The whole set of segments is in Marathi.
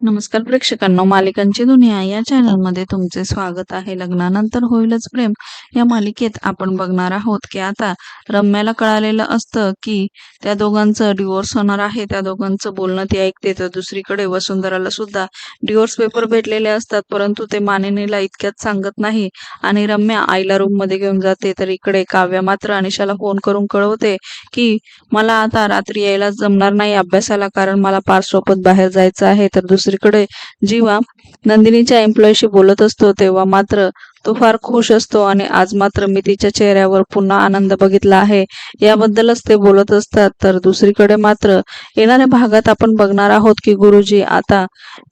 नमस्कार प्रेक्षकांनो मालिकांची दुनिया या चॅनलमध्ये तुमचे स्वागत आहे. लग्नानंतर होईलच प्रेम. या मालिकेत आपण बघणार आहोत की आता रम्याला कळालेलं असतं की त्या दोघांचं डिवोर्स होणार आहे. त्या दोघांचं बोलणं ती ऐकते तर दुसरीकडे वसुंधराला सुद्धा डिवोर्स पेपर भेटलेले असतात परंतु ते मानिनीला इतक्यात सांगत नाही आणि रम्या आईला रूममध्ये घेऊन जाते. तर इकडे काव्या मात्र अनिशाला फोन करून कळवते की मला आता रात्री यायला जमणार नाही अभ्यासाला कारण मला पार्सोबत बाहेर जायचं आहे. तर दुसरीकडे जीवा नंदिनीच्या एम्प्लॉयशी बोलत असतो तेव्हा मात्र तो फार खुश असतो आणि आज मात्र मी तिच्या चेहऱ्यावर पुन्हा आनंद बघितला आहे. याबद्दलच ते बोलत असतात. तर दुसरीकडे मात्र येणाऱ्या भागात आपण बघणार आहोत की गुरुजी आता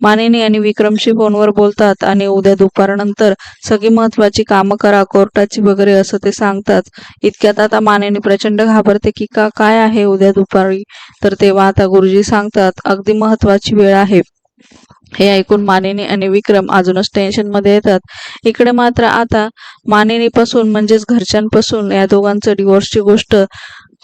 मानिनी आणि विक्रमशी फोनवर बोलतात आणि उद्या दुपारनंतर सगळी महत्वाची कामं करा कोर्टाची वगैरे असं ते सांगतात. इतक्यात आता मानेनी प्रचंड घाबरते की का काय आहे उद्या दुपारी? तर तेव्हा आता गुरुजी सांगतात अगदी महत्वाची वेळ आहे. हे ऐकून मानिनी आणि विक्रम अजूनच टेन्शनमध्ये येतात. इकडे मात्र आता मानिनीपासून म्हणजेच घरच्यांपासून या दोघांचं डिवोर्सची गोष्ट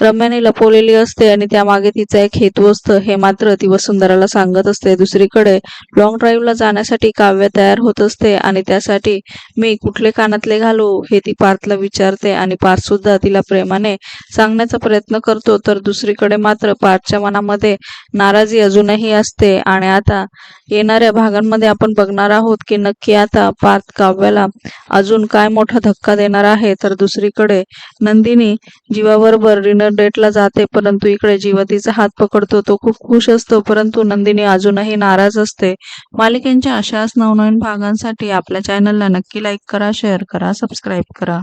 रम्याने लपवलेली असते आणि त्यामागे तिचा एक हेतू असतं. हे मात्र ती वसुंधराला सांगत असते. दुसरीकडे लॉंग ड्राईव्हला जाण्यासाठी काव्य तयार होत असते आणि त्यासाठी मी कुठले कानातले घालू हे ती पार्थला विचारते आणि पार्थ सुद्धा तिला प्रेमाने सांगण्याचा प्रयत्न करतो. तर दुसरीकडे मात्र पार्थच्या मनामध्ये नाराजी अजूनही असते आणि आता येणाऱ्या भागांमध्ये आपण बघणार आहोत की नक्की आता पार्थ काव्याला अजून काय मोठा धक्का देणार आहे. तर दुसरीकडे नंदिनी जीवाबरोबर डिनर डेटला जाते परंतु इकडे जीवा तिचा हात पकडतो तो खूप खुश असतो परंतु नंदिनी अजूनही नाराज असते. मालिकेंच्या अशाच नवनवीन भागांसाठी आपल्या चॅनलला नक्की लाईक करा शेअर करा सबस्क्राईब करा.